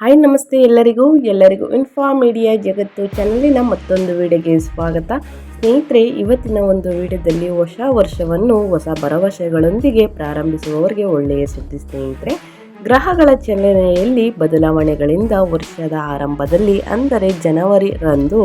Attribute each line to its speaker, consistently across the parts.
Speaker 1: Hi, ನಮಸ್ತೆ ಎಲ್ಲರಿಗೂ. ಎಲ್ಲರಿಗೂ ಇನ್ಫಾ ಮೀಡಿಯಾ ಜಗತ್ತು ಚಾನಲಿನ ಮತ್ತೊಂದು ವಿಡಿಯೋಗೆ ಸ್ವಾಗತ. ಸ್ನೇಹಿತರೆ, ಇವತ್ತಿನ ಒಂದು ವಿಡಿಯೋದಲ್ಲಿ ಹೊಸ ವರ್ಷವನ್ನು, ಹೊಸ ಭರವಸೆಗಳೊಂದಿಗೆ ಪ್ರಾರಂಭಿಸುವವರಿಗೆ ಒಳ್ಳೆಯ ಸುದ್ದಿ ಸ್ನೇಹಿತರೆ. ಗ್ರಹಗಳ ಚಲನೆಯಲ್ಲಿ ಬದಲಾವಣೆಗಳಿಂದ ವರ್ಷದ ಆರಂಭದಲ್ಲಿ, ಅಂದರೆ ಜನವರಿ ರಂದು,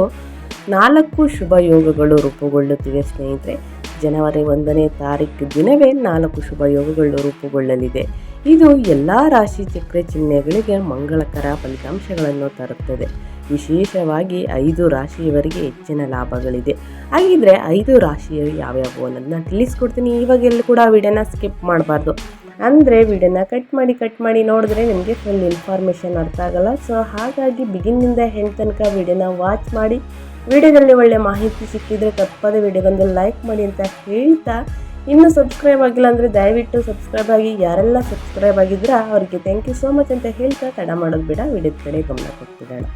Speaker 1: ನಾಲ್ಕು ಶುಭ ಯೋಗಗಳು ರೂಪುಗೊಳ್ಳುತ್ತಿವೆ ಸ್ನೇಹಿತರೆ. ಜನವರಿ ಒಂದನೇ ತಾರೀಕು ದಿನವೇ ನಾಲ್ಕು ಶುಭ ಯೋಗಗಳು ರೂಪುಗೊಳ್ಳಲಿದೆ. ಇದು ಎಲ್ಲ ರಾಶಿ ಚಕ್ರ ಚಿಹ್ನೆಗಳಿಗೆ ಮಂಗಳಕರ ಫಲಿತಾಂಶಗಳನ್ನು ತರುತ್ತದೆ. ವಿಶೇಷವಾಗಿ ಐದು ರಾಶಿಯವರಿಗೆ ಹೆಚ್ಚಿನ ಲಾಭಗಳಿದೆ. ಹಾಗಿದ್ರೆ ಐದು ರಾಶಿಯರು ಯಾವ್ಯಾವು ಅನ್ನೋದನ್ನ ತಿಳಿಸ್ಕೊಡ್ತೀನಿ. ಇವಾಗೆಲ್ಲೂ ಕೂಡ ವಿಡಿಯೋನ ಸ್ಕಿಪ್ ಮಾಡಬಾರ್ದು. ಅಂದರೆ ವಿಡಿಯೋನ ಕಟ್ ಮಾಡಿ ಕಟ್ ಮಾಡಿ ನೋಡಿದ್ರೆ ನಿಮಗೆ ಫುಲ್ ಇನ್ಫಾರ್ಮೇಷನ್ ಅರ್ಥ ಆಗಲ್ಲ. ಸೊ ಹಾಗಾಗಿ ಬಿಗಿನಿಂದ ಹೆಣ್ ತನಕ ವಿಡಿಯೋನ ವಾಚ್ ಮಾಡಿ. ವಿಡಿಯೋದಲ್ಲಿ ಒಳ್ಳೆ ಮಾಹಿತಿ ಸಿಕ್ಕಿದ್ರೆ ವಿಡಿಯೋ ವಿಡಿಯೋಗೊಂದು ಲೈಕ್ ಮಾಡಿ ಅಂತ ಹೇಳ್ತಾ ಇನ್ನೂ ಸಬ್ಸ್ಕ್ರೈಬ್ ಆಗಿಲ್ಲ ಅಂದರೆ ದಯವಿಟ್ಟು ಸಬ್ಸ್ಕ್ರೈಬ್ ಆಗಿ. ಯಾರೆಲ್ಲ ಸಬ್ಸ್ಕ್ರೈಬ್ ಆಗಿದ್ರೆ ಅವರಿಗೆ ಥ್ಯಾಂಕ್ ಯು ಸೋ ಮಚ್ ಅಂತ ಹೇಳ್ತಾ ತಡ ಮಾಡೋದು ಬಿಡ. ವಿಡಿಯೋದ ಕಡೆ ಗಮನ ಕೊಡ್ತಿದ್ದಾಳೆ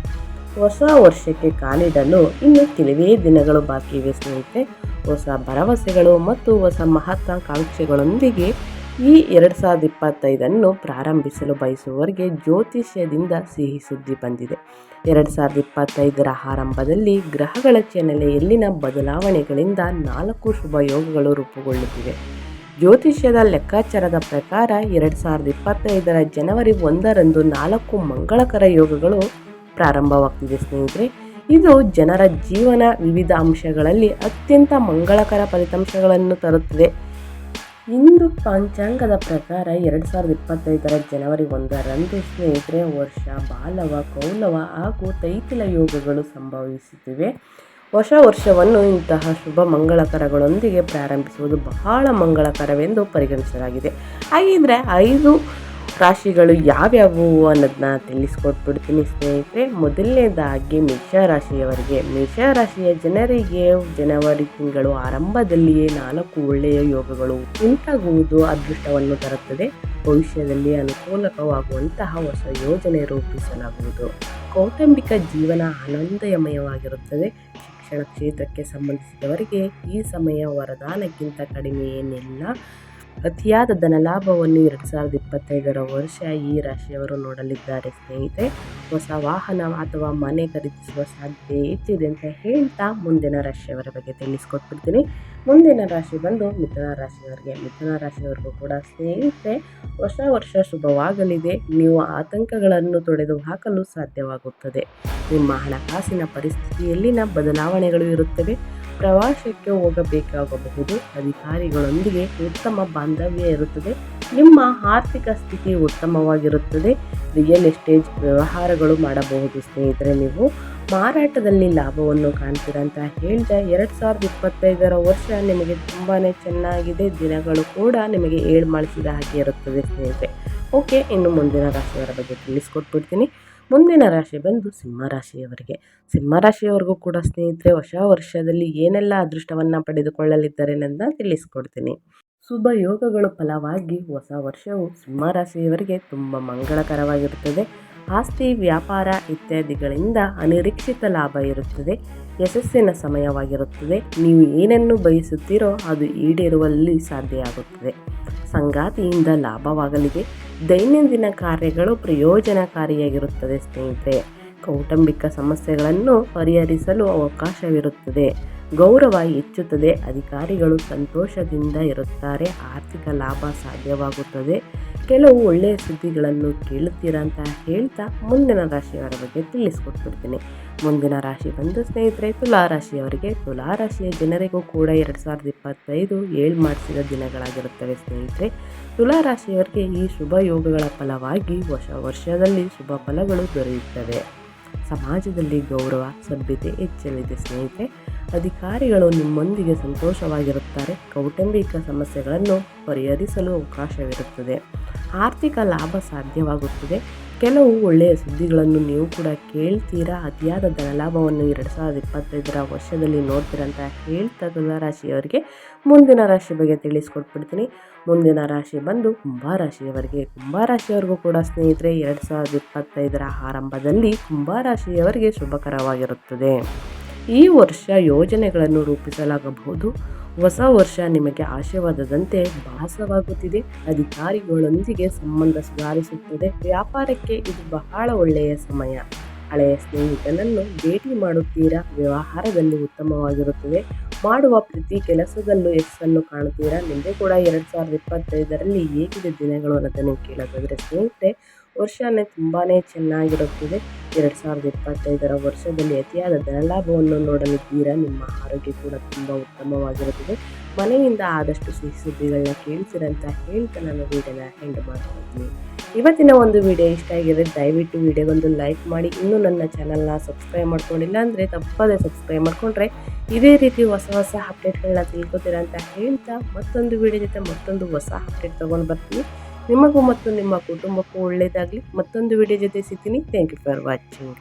Speaker 1: ಹೊಸ ವರ್ಷಕ್ಕೆ ಕಾಲಿಡಲು ಇನ್ನು ಕೆಲವೇ ದಿನಗಳು ಬಾಕಿ ಇವೆ ಸ್ನೇಹಿತರೆ. ಹೊಸ ಭರವಸೆಗಳು ಮತ್ತು ಹೊಸ ಮಹತ್ವಾಕಾಂಕ್ಷೆಗಳೊಂದಿಗೆ ಈ ಎರಡು ಸಾವಿರದ ಇಪ್ಪತ್ತೈದನ್ನು ಪ್ರಾರಂಭಿಸಲು ಬಯಸುವವರಿಗೆ ಜ್ಯೋತಿಷ್ಯದಿಂದ ಸಿಹಿ ಸುದ್ದಿ ಬಂದಿದೆ. ಎರಡು ಸಾವಿರದ ಇಪ್ಪತ್ತೈದರ ಆರಂಭದಲ್ಲಿ ಗ್ರಹಗಳ ಚಲನೆಯಲ್ಲಿನ ಬದಲಾವಣೆಗಳಿಂದ ನಾಲ್ಕು ಶುಭ ಯೋಗಗಳು ರೂಪುಗೊಳ್ಳುತ್ತಿವೆ. ಜ್ಯೋತಿಷ್ಯದ ಲೆಕ್ಕಾಚಾರದ ಪ್ರಕಾರ ಎರಡು ಸಾವಿರದ ಇಪ್ಪತ್ತೈದರ ಜನವರಿ ಒಂದರಂದು ನಾಲ್ಕು ಮಂಗಳಕರ ಯೋಗಗಳು ಪ್ರಾರಂಭವಾಗ್ತಿದೆ ಸ್ನೇಹಿತರೆ. ಇದು ಜನರ ಜೀವನ ವಿವಿಧ ಅಂಶಗಳಲ್ಲಿ ಅತ್ಯಂತ ಮಂಗಳಕರ ಫಲಿತಾಂಶಗಳನ್ನು ತರುತ್ತದೆ. ಇಂದು ಪಂಚಾಂಗದ ಪ್ರಕಾರ ಎರಡು ಸಾವಿರದ ಇಪ್ಪತ್ತೈದರ ಜನವರಿ ಒಂದರಂದು ಸ್ನೇಹಿತರೆ, ವರ್ಷ, ಬಾಲವ, ಕೌಲವ ಹಾಗೂ ತೈತಿಲ ಯೋಗಗಳು ಸಂಭವಿಸುತ್ತಿವೆ. ಹೊಸ ವರ್ಷವನ್ನು ಇಂತಹ ಶುಭ ಮಂಗಳಕರಗಳೊಂದಿಗೆ ಪ್ರಾರಂಭಿಸುವುದು ಬಹಳ ಮಂಗಳಕರವೆಂದು ಪರಿಗಣಿಸಲಾಗಿದೆ. ಹಾಗಿದ್ರೆ ಐದು ರಾಶಿಗಳು ಯಾವ್ಯಾವು ಅನ್ನೋದನ್ನ ತಿಳಿಸ್ಕೊಟ್ಬಿಡ್ತೀನಿ ಸ್ನೇಹಿತರೆ. ಮೊದಲನೇದಾಗಿ ಮೇಷರಾಶಿಯವರಿಗೆ ಮೇಷರಾಶಿಯ ಜನರಿಗೆ ಜನವರಿ ತಿಂಗಳು ಆರಂಭದಲ್ಲಿಯೇ ನಾಲ್ಕು ಒಳ್ಳೆಯ ಯೋಗಗಳು ಉಂಟಾಗುವುದು ಅದೃಷ್ಟವನ್ನು ತರುತ್ತದೆ. ಭವಿಷ್ಯದಲ್ಲಿ ಅನುಕೂಲಕವಾಗುವಂತಹ ಹೊಸ ಯೋಜನೆ ರೂಪಿಸಲಾಗುವುದು. ಕೌಟುಂಬಿಕ ಜೀವನ ಆನಂದಮಯವಾಗಿರುತ್ತದೆ. ಶಿಕ್ಷಣ ಕ್ಷೇತ್ರಕ್ಕೆ ಸಂಬಂಧಿಸಿದವರಿಗೆ ಈ ಸಮಯ ವರದಾನಕ್ಕಿಂತ ಕಡಿಮೆ ಏನಿಲ್ಲ. ಅತಿಯಾದ ಧನಲಾಭವನ್ನು ಎರಡು ಸಾವಿರದ ಇಪ್ಪತ್ತೈದರ ವರ್ಷ ಈ ರಾಶಿಯವರು ನೋಡಲಿದ್ದಾರೆ ಸ್ನೇಹಿತೆ ಹೊಸ ವಾಹನ ಅಥವಾ ಮನೆ ಖರೀದಿಸುವ ಸಾಧ್ಯತೆ ಹೆಚ್ಚಿದೆ ಅಂತ ಹೇಳ್ತಾ ಮುಂದಿನ ರಾಶಿಯವರ ಬಗ್ಗೆ ತಿಳಿಸ್ಕೊಟ್ಬಿಡ್ತೀನಿ. ಮುಂದಿನ ರಾಶಿ ಬಂದು ಮಿಥುನ ರಾಶಿಯವರಿಗೆ, ಮಿಥುನ ರಾಶಿಯವರಿಗೂ ಕೂಡ ಸ್ನೇಹಿತೆ ಹೊಸ ವರ್ಷ ಶುಭವಾಗಲಿದೆ. ನೀವು ಆತಂಕಗಳನ್ನು ತೊಡೆದು ಹಾಕಲು ಸಾಧ್ಯವಾಗುತ್ತದೆ. ನಿಮ್ಮ ಹಣಕಾಸಿನ ಪರಿಸ್ಥಿತಿಯಲ್ಲಿನ ಬದಲಾವಣೆಗಳು ಇರುತ್ತವೆ. ಪ್ರವಾಸಕ್ಕೆ ಹೋಗಬೇಕಾಗಬಹುದು. ಅಧಿಕಾರಿಗಳೊಂದಿಗೆ ಉತ್ತಮ ಬಾಂಧವ್ಯ ಇರುತ್ತದೆ. ನಿಮ್ಮ ಆರ್ಥಿಕ ಸ್ಥಿತಿ ಉತ್ತಮವಾಗಿರುತ್ತದೆ. ರಿಯಲ್ ಎಸ್ಟೇಟ್ ವ್ಯವಹಾರಗಳು ಮಾಡಬಹುದು. ಸ್ನೇಹಿತರೆ, ನೀವು ಮಾರಾಟದಲ್ಲಿ ಲಾಭವನ್ನು ಕಾಣ್ತೀರ ಅಂತ ಹೇಳಿದೆ ಎರಡು ಸಾವಿರದ ಇಪ್ಪತ್ತೈದರ ವರ್ಷ ನಿಮಗೆ ತುಂಬಾ ಚೆನ್ನಾಗಿದೆ. ದಿನಗಳು ಕೂಡ ನಿಮಗೆ ಏಳು ಹಾಗೆ ಇರುತ್ತದೆ ಸ್ನೇಹಿತರೆ. ಓಕೆ, ಇನ್ನು ಮುಂದಿನ ರಾಶಿಯವರ ಬಗ್ಗೆ ತಿಳಿಸ್ಕೊಟ್ಬಿಡ್ತೀನಿ. ಮುಂದಿನ ರಾಶಿ ಬಂದು ಸಿಂಹರಾಶಿಯವರಿಗೆ ಸಿಂಹರಾಶಿಯವರೆಗೂ ಕೂಡ ಸ್ನೇಹಿತರೆ, ಹೊಸ ವರ್ಷದಲ್ಲಿ ಏನೆಲ್ಲ ಅದೃಷ್ಟವನ್ನು ಪಡೆದುಕೊಳ್ಳಲಿದ್ದಾರೆ ಅಂತ ತಿಳಿಸ್ಕೊಡ್ತೀನಿ. ಶುಭ ಯೋಗಗಳು ಫಲವಾಗಿ ಹೊಸ ವರ್ಷವು ಸಿಂಹರಾಶಿಯವರಿಗೆ ತುಂಬ ಮಂಗಳಕರವಾಗಿರುತ್ತದೆ. ಆಸ್ತಿ, ವ್ಯಾಪಾರ ಇತ್ಯಾದಿಗಳಿಂದ ಅನಿರೀಕ್ಷಿತ ಲಾಭ ಇರುತ್ತದೆ. ಯಶಸ್ಸಿನ ಸಮಯವಾಗಿರುತ್ತದೆ. ನೀವು ಏನನ್ನು ಬಯಸುತ್ತೀರೋ ಅದು ಈಡೇರುವಲ್ಲಿ ಸಾಧ್ಯ ಆಗುತ್ತದೆ. ಸಂಗಾತಿಯಿಂದ ಲಾಭವಾಗಲಿದೆ. ದೈನಂದಿನ ಕಾರ್ಯಗಳು ಪ್ರಯೋಜನಕಾರಿಯಾಗಿರುತ್ತದೆ ಸ್ನೇಹಿತರೆ. ಕೌಟುಂಬಿಕ ಸಮಸ್ಯೆಗಳನ್ನು ಪರಿಹರಿಸಲು ಅವಕಾಶವಿರುತ್ತದೆ. ಗೌರವ ಹೆಚ್ಚುತ್ತದೆ. ಅಧಿಕಾರಿಗಳು ಸಂತೋಷದಿಂದ ಇರುತ್ತಾರೆ. ಆರ್ಥಿಕ ಲಾಭ ಸಾಧ್ಯವಾಗುತ್ತದೆ. ಕೆಲವು ಒಳ್ಳೆಯ ಸುದ್ದಿಗಳನ್ನು ಕೇಳುತ್ತೀರಾ ಅಂತ ಹೇಳ್ತಾ ಮುಂದಿನ ರಾಶಿಯವರ ಬಗ್ಗೆ ತಿಳಿಸ್ಕೊಟ್ಬಿಡ್ತೀನಿ ಮುಂದಿನ ರಾಶಿ ಬಂದು ಸ್ನೇಹಿತರೆ, ತುಲಾ ರಾಶಿಯವರಿಗೆ ತುಲಾ ರಾಶಿಯ ಜನರಿಗೂ ಕೂಡ ಎರಡು ಸಾವಿರದ ಇಪ್ಪತ್ತೈದು ಏಳು ಮಾಡಿಸಿದ ದಿನಗಳಾಗಿರುತ್ತವೆ ಸ್ನೇಹಿತರೆ. ತುಲಾ ರಾಶಿಯವರಿಗೆ ಈ ಶುಭ ಯೋಗಗಳ ಫಲವಾಗಿ ಹೊಸ ವರ್ಷದಲ್ಲಿ ಶುಭ ಫಲಗಳು ದೊರೆಯುತ್ತವೆ. ಸಮಾಜದಲ್ಲಿ ಗೌರವ ಸಭ್ಯತೆ ಹೆಚ್ಚಲಿದೆ ಸ್ನೇಹಿತರೆ ಅಧಿಕಾರಿಗಳು ನಿಮ್ಮೊಂದಿಗೆ ಸಂತೋಷವಾಗಿರುತ್ತಾರೆ. ಕೌಟುಂಬಿಕ ಸಮಸ್ಯೆಗಳನ್ನು ಪರಿಹರಿಸಲು ಅವಕಾಶವಿರುತ್ತದೆ. ಆರ್ಥಿಕ ಲಾಭ ಸಾಧ್ಯವಾಗುತ್ತದೆ. ಕೆಲವು ಒಳ್ಳೆಯ ಸುದ್ದಿಗಳನ್ನು ನೀವು ಕೂಡ ಕೇಳ್ತೀರಾ? ಅತಿಯಾದ ಧನಲಾಭವನ್ನು ಎರಡು ಸಾವಿರದ ಇಪ್ಪತ್ತೈದರ ವರ್ಷದಲ್ಲಿ ನೋಡ್ತೀರಂತ ಹೇಳ್ತಾ ತುಲಾರಾಶಿಯವರಿಗೆ ಮುಂದಿನ ರಾಶಿ ಬಗ್ಗೆ ತಿಳಿಸ್ಕೊಟ್ಬಿಡ್ತೀನಿ. ಮುಂದಿನ ರಾಶಿ ಬಂದು ಕುಂಭರಾಶಿಯವರಿಗೆ. ಕುಂಭರಾಶಿಯವರಿಗೂ ಕೂಡ ಸ್ನೇಹಿತರೆ, ಎರಡು ಸಾವಿರದ ಇಪ್ಪತ್ತೈದರ ಆರಂಭದಲ್ಲಿ ಕುಂಭರಾಶಿಯವರಿಗೆ ಶುಭಕರವಾಗಿರುತ್ತದೆ. ಈ ವರ್ಷ ಯೋಜನೆಗಳನ್ನು ರೂಪಿಸಲಾಗಬಹುದು. ಹೊಸ ವರ್ಷ ನಿಮಗೆ ಆಶೀರ್ವಾದದಂತೆ ಭಾಸವಾಗುತ್ತಿದೆ. ಅಧಿಕಾರಿಗಳೊಂದಿಗೆ ಸಂಬಂಧ ಸುಧಾರಿಸುತ್ತದೆ. ವ್ಯಾಪಾರಕ್ಕೆ ಇದು ಬಹಳ ಒಳ್ಳೆಯ ಸಮಯ. ಹಳೆಯ ಸ್ನೇಹಿತನನ್ನು ಭೇಟಿ ಮಾಡುತ್ತೀರಾ? ವ್ಯವಹಾರದಲ್ಲಿ ಉತ್ತಮವಾಗಿರುತ್ತದೆ ಮಾಡುವ ಪ್ರತಿ ಕೆಲಸದಲ್ಲೂ ಯಶಸ್ಸನ್ನು ಕಾಣುತ್ತೀರಾ? ನಿಮಗೆ ಕೂಡ ಎರಡು ಸಾವಿರದ ಇಪ್ಪತ್ತೈದರಲ್ಲಿ ಹೇಗಿದೆ ದಿನಗಳು ಅನ್ನೋದನ್ನು ಕೇಳೋದಾದರೆ ಸ್ನೇಹಿತರೆ ವರ್ಷನೇ ತುಂಬಾ ಚೆನ್ನಾಗಿರುತ್ತದೆ. ಎರಡು ಸಾವಿರದ ಇಪ್ಪತ್ತೈದರ ವರ್ಷದಲ್ಲಿ ಅತಿಯಾದ ಧನಲಾಭವನ್ನು ತೀರ ನಿಮ್ಮ ಆರೋಗ್ಯ ಕೂಡ ತುಂಬ ಉತ್ತಮವಾಗಿರುತ್ತದೆ. ಮನೆಯಿಂದ ಆದಷ್ಟು ಸಿಹಿ ಸುದ್ದಿಗಳನ್ನ ಕೇಳಿಸಿರಂತ ಹೇಳ್ತಾ ನಾನು ವೀಡಿಯೋನ ಹೆಂಡ್ ಮಾಡ್ತೀನಿ. ಇವತ್ತಿನ ಒಂದು ವಿಡಿಯೋ ಇಷ್ಟ ಆಗಿದೆ ದಯವಿಟ್ಟು ವಿಡಿಯೋಗೊಂದು ಲೈಕ್ ಮಾಡಿ. ಇನ್ನೂ ನನ್ನ ಚಾನಲ್ನ ಸಬ್ಸ್ಕ್ರೈಬ್ ಮಾಡ್ಕೊಂಡಿಲ್ಲ ಅಂದರೆ ತಪ್ಪದೇ ಸಬ್ಸ್ಕ್ರೈಬ್ ಮಾಡ್ಕೊಂಡ್ರೆ ಇದೇ ರೀತಿ ಹೊಸ ಹೊಸ ಅಪ್ಡೇಟ್ಗಳನ್ನ ತಿಳ್ಕೊತೀರಾ ಅಂತ ಹೇಳ್ತಾ ಮತ್ತೊಂದು ವಿಡಿಯೋ ಜೊತೆ ಮತ್ತೊಂದು ಹೊಸ ಅಪ್ಡೇಟ್ ತೊಗೊಂಡು ಬರ್ತೀನಿ. ನಿಮಗೂ ಮತ್ತು ನಿಮ್ಮ ಕುಟುಂಬಕ್ಕೂ ಒಳ್ಳೆಯದಾಗಲಿ. ಮತ್ತೊಂದು ವಿಡಿಯೋ ಜೊತೆ ಸಿಗ್ತೀನಿ. Thank you for watching